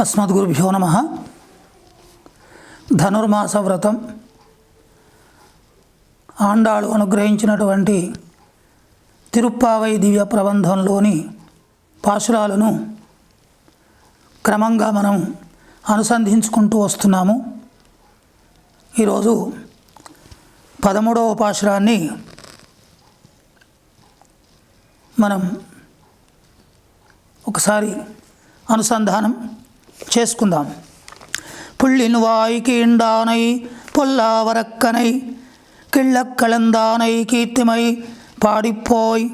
అస్మద్గురుభ్యో నమ. ధనుర్మాస వ్రతం ఆండాಳು అనుగ్రహించినటువంటి తిరుప్పావై దివ్య ప్రబంధంలోని పాశురాలను క్రమంగా మనం అనుసంధించుకుంటూ వస్తున్నాము. ఈరోజు పదమూడవ పాశురాన్ని మనం ఒకసారి అనుసంధానం చేసుకుందాం புள்ளின் வாய்க்கு இண்டானை பொல்லாவரக்கனை கிள்ளக்கலந்தானை கீர்த்திமை பாடிப்போய்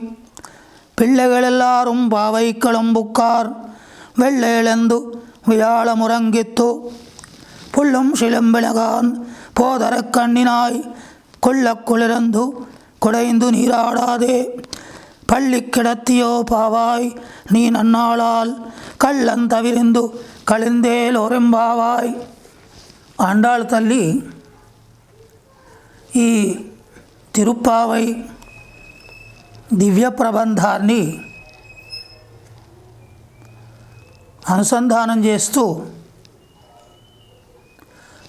பிள்ளைகளெல்லாரும் பாவை களம்புக்கார் வெள்ளேளந்து வியாழ முறங்கித்து புள்ளும் சிலம்பிளகான் போதரக் கண்ணினாய் கொள்ளக் குளிரந்து குடைந்து நீராடாதே பள்ளி கிடத்தியோ பாவாய் நீ நன்னாளால் కళిందే లోరెంబావాయ్. ఆండాళ్ తల్లి ఈ తిరుప్పావై దివ్య ప్రబంధాన్ని అనుసంధానం చేస్తూ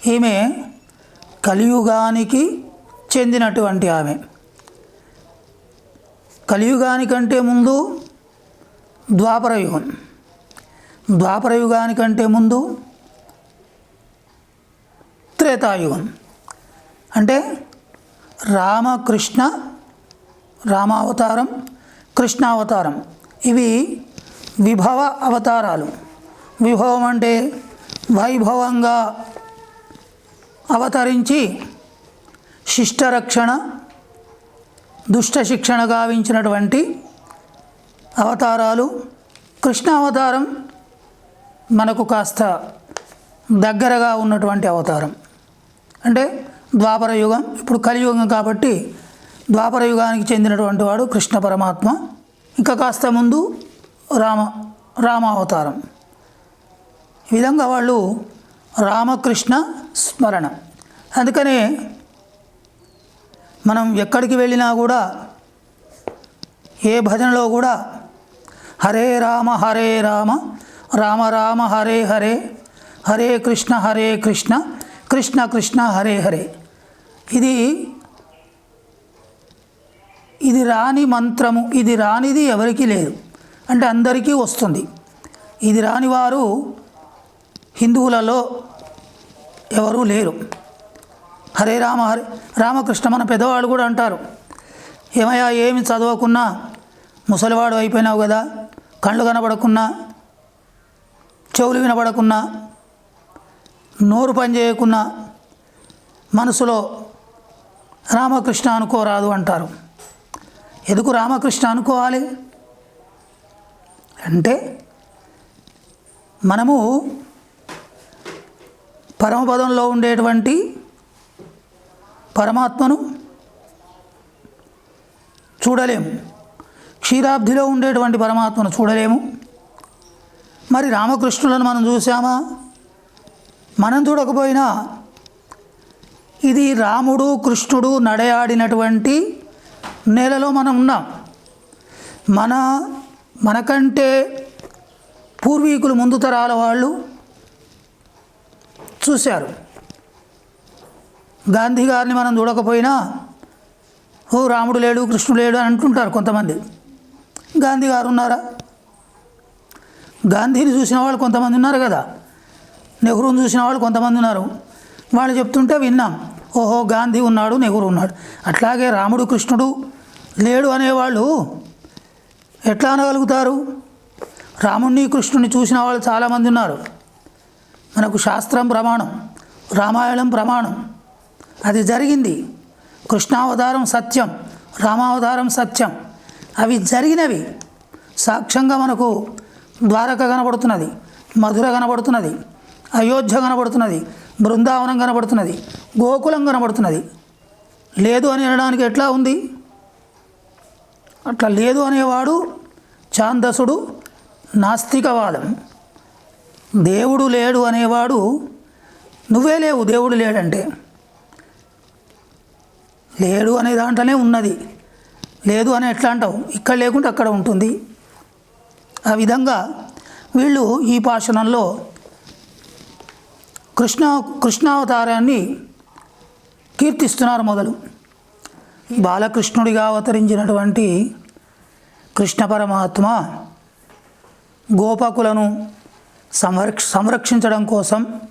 ఈమె కలియుగానికి చెందినటువంటి ఆమె. కలియుగానికంటే ముందు ద్వాపరయుగం. ద్వాపరయుగానికంటే ముందు త్రేతాయుగం. అంటే రామకృష్ణ రామావతారం కృష్ణావతారం. ఇవి విభవ అవతారాలు. విభవం అంటే వైభవంగా అవతరించి శిష్టరక్షణ దుష్ట శిక్షణ గావించినటువంటి అవతారాలు. కృష్ణావతారం మనకు కాస్త దగ్గరగా ఉన్నటువంటి అవతారం. అంటే ద్వాపర యుగం ఇప్పుడు కలియుగం కాబట్టి ద్వాపర యుగానికి చెందినటువంటి వాడు కృష్ణ పరమాత్మ. ఇంకా కాస్త ముందు రామ రామావతారం ఈ విధంగా వాళ్ళు రామకృష్ణ స్మరణ. అందుకనే మనం ఎక్కడికి వెళ్ళినా కూడా ఏ భజనలో కూడా హరే రామ హరే రామ రామ రామ హరే హరే. హరే కృష్ణ హరే కృష్ణ. కృష్ణ కృష్ణ హరే హరే. ఇది ఇది రాని మంత్రము ఇది రానిది ఎవరికీ లేదు. అంటే అందరికీ వస్తుంది. ఇది రాని వారు హిందువులలో ఎవరూ లేరు. హరే రామ హరే రామకృష్ణ మన పెద్దవాళ్ళు కూడా అంటారు. ఏమయ్యా ఏమి చదవకున్నా ముసలివాడు అయిపోయినావు కదా కళ్ళు కనబడకున్నా చెవులు వినబడకున్నా నోరు పనిచేయకున్నా మనసులో రామకృష్ణ అనుకోరాదు అంటారు. ఎందుకు రామకృష్ణ అనుకోవాలి? అంటే మనము పరమపదంలో ఉండేటువంటి పరమాత్మను చూడలేము. క్షీరాబ్ధిలో ఉండేటువంటి పరమాత్మను చూడలేము. మరి రామకృష్ణులను మనం చూసామా మనం చూడకపోయినా ఇది రాముడు కృష్ణుడు నడయాడినటువంటి నేలలో మనం ఉన్నాం. మన మనకంటే పూర్వీకులు ముందు తరాల వాళ్ళు చూశారు. గాంధీ గారిని మనం చూడకపోయినా ఓ రాముడు లేడు కృష్ణుడు లేడు అని అంటుంటారు కొంతమంది. గాంధీ గారు ఉన్నారా? గాంధీని చూసిన వాళ్ళు కొంతమంది ఉన్నారు కదా. నెహ్రూని చూసిన వాళ్ళు కొంతమంది ఉన్నారు. వాళ్ళు చెప్తుంటే విన్నాం. ఓహో గాంధీ ఉన్నాడు నెహ్రూ ఉన్నాడు. అట్లాగే రాముడు కృష్ణుడు లేడు అనేవాళ్ళు ఎట్లా అనగలుగుతారు? రాముణ్ణి కృష్ణుని చూసిన వాళ్ళు చాలామంది ఉన్నారు. మనకు శాస్త్రం ప్రమాణం రామాయణం ప్రమాణం. అది జరిగింది. కృష్ణావతారం సత్యం రామావతారం సత్యం. అవి జరిగినవి. సాక్ష్యంగా మనకు ద్వారక కనబడుతున్నది మధుర కనబడుతున్నది అయోధ్య కనబడుతున్నది బృందావనం కనబడుతున్నది గోకులం కనబడుతున్నది. లేదు అని అనడానికి ఎట్లా ఉంది? అట్లా లేదు అనేవాడు ఛాందసుడు నాస్తికవాదం. దేవుడు లేడు అనేవాడు నువ్వే లేవు దేవుడు లేడంటే. లేడు అనే దాంట్లోనే ఉన్నది. లేదు అని ఎట్లా అంటావు? ఇక్కడ లేకుంటే అక్కడ ఉంటుంది. ఆ విధంగా వీళ్ళు ఈ పాషణంలో కృష్ణ కృష్ణావతారాన్ని కీర్తిస్తున్నారు మొదలు. బాలకృష్ణుడిగా అవతరించినటువంటి కృష్ణ పరమాత్మ గోపకులను సంరక్ష సంరక్షించడం కోసం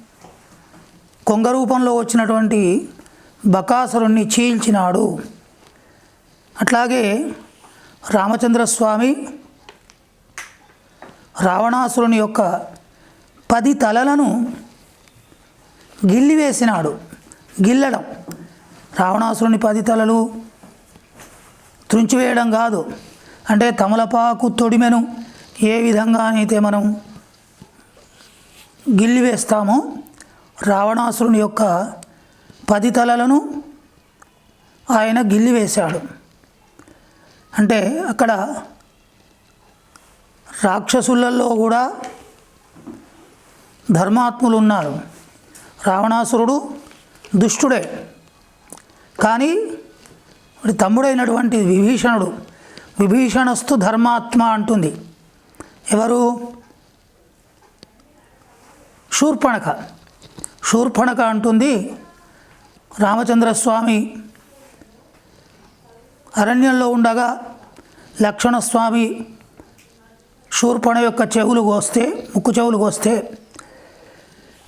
కొంగ రూపంలో వచ్చినటువంటి బకాసురుణ్ణి చీల్చినాడు. అట్లాగే రామచంద్రస్వామి రావణాసురుని యొక్క పది తలలను గిల్లివేసినాడు గిల్లడం. రావణాసురుని పది తలలు త్రుంచివేయడం కాదు. అంటే తమలపాకు తొడిమెను ఏ విధంగానైతే మనం గిల్లివేస్తామో రావణాసురుని యొక్క పది తలలను ఆయన గిల్లివేశాడు అంటే అక్కడ రాక్షసులలో కూడా ధర్మాత్ములు ఉన్నారు రావణాసురుడు దుష్టుడే. కానీ వాడి తమ్ముడైనటువంటి విభీషణుడు విభీషణస్తు ధర్మాత్మ అంటుంది. ఎవరు? శూర్పణక శూర్పణక అంటుంది రామచంద్రస్వామి. అరణ్యంలో ఉండగా లక్ష్మణస్వామి శూర్పణ యొక్క చెవులు కోస్తే ముక్కు చెవులు కోస్తే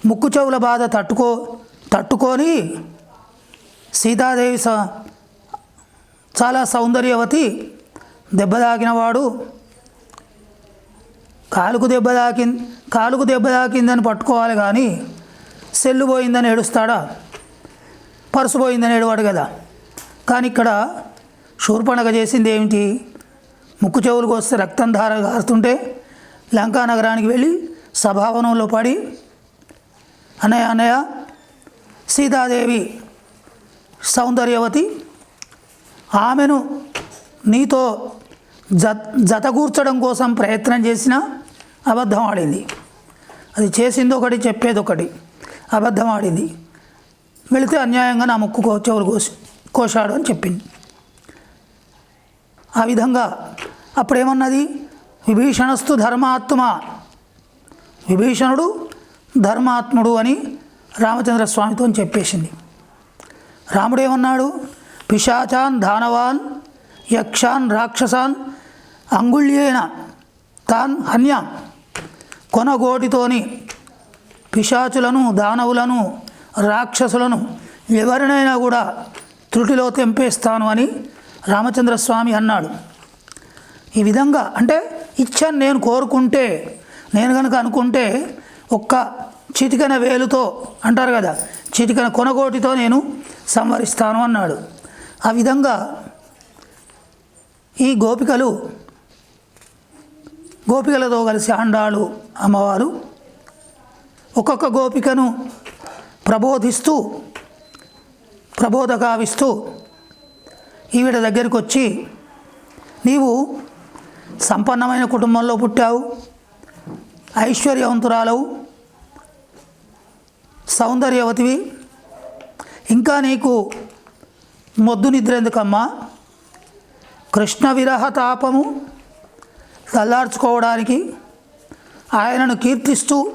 ముక్కు చెవుల బాధ తట్టుకో తట్టుకొని సీతాదేవి స చాలా సౌందర్యవతి దెబ్బ తాకినవాడు కాలుకు దెబ్బ తాకి కాలుకు దెబ్బ తాకిందని పట్టుకోవాలి కానీ సెల్లు పోయిందని ఏడుస్తాడా? పర్సు పోయిందని ఏడవాడు కదా. కానీ ఇక్కడ శూర్పణగ చేసింది ఏమిటి? ముక్కు చెవులకు వస్తే రక్తం ధార కారుతుంటే లంకా నగరానికి వెళ్ళి సభావనంలో పడి అనయ అనయ సీతాదేవి సౌందర్యవతి ఆమెను నీతో జ జతకూర్చడం కోసం ప్రయత్నం చేసిన అబద్ధం ఆడింది. అది చేసింది ఒకటి చెప్పేది ఒకటి అబద్ధం ఆడింది. వెళితే అన్యాయంగా నా ముక్కు చెవులు కోసి కోశాడు అని చెప్పింది. ఆ విధంగా అప్పుడేమన్నది? విభీషణస్తు ధర్మాత్మ. విభీషణుడు ధర్మాత్ముడు అని రామచంద్ర స్వామితో చెప్పేసింది. రాముడేమన్నాడు? పిశాచాన్ దానవాన్ యక్షాన్ రాక్షసాన్ అంగుళ్యేన తాన్ హన్యాం. కొనగోటితోని పిశాచులను దానవులను రాక్షసులను ఎవరినైనా కూడా త్రుటిలో తెంపేస్తాను అని రామచంద్రస్వామి అన్నాడు. ఈ విధంగా అంటే ఇచ్చాను నేను కోరుకుంటే నేను కనుక అనుకుంటే ఒక్క చిటికన వేలుతో అంటారు కదా చిటికన కొనగోటితో నేను సంవరిస్తాను అన్నాడు. ఆ విధంగా ఈ గోపికలు గోపికలతో కలిసి ఆండాಳು అమ్మవారు ఒక్కొక్క గోపికను ప్రబోధిస్తూ ప్రబోధకావిస్తూ ఈవిడ దగ్గరికి వచ్చి నీవు సంపన్నమైన కుటుంబంలో పుట్టావు. ఐశ్వర్యవంతురాలవు. సౌందర్యవతివి. ఇంకా నీకు మొద్దు నిద్ర ఎందుకమ్మా? కృష్ణ విరహ తాపము చల్లార్చుకోవడానికి ఆయనను కీర్తిస్తూ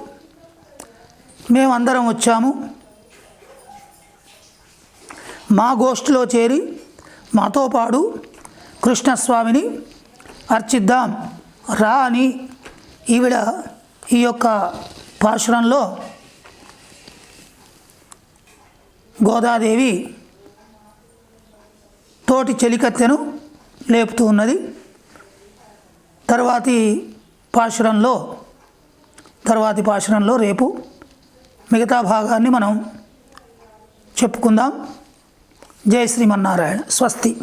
మేమందరం వచ్చాము. మా గోష్ఠిలో చేరి మాతో పాడు కృష్ణస్వామిని అర్చిద్దాం. రా అని ఈవిడ ఈ యొక్క పాశురంలో గోదాదేవి తోటి చెలికత్తెను లేపుతూ ఉన్నది. తర్వాతి పాశురంలో తర్వాతి పాశురంలో రేపు మిగతా భాగాన్ని మనం చెప్పుకుందాం. జయ శ్రీమన్నారాయణ. స్వస్తి.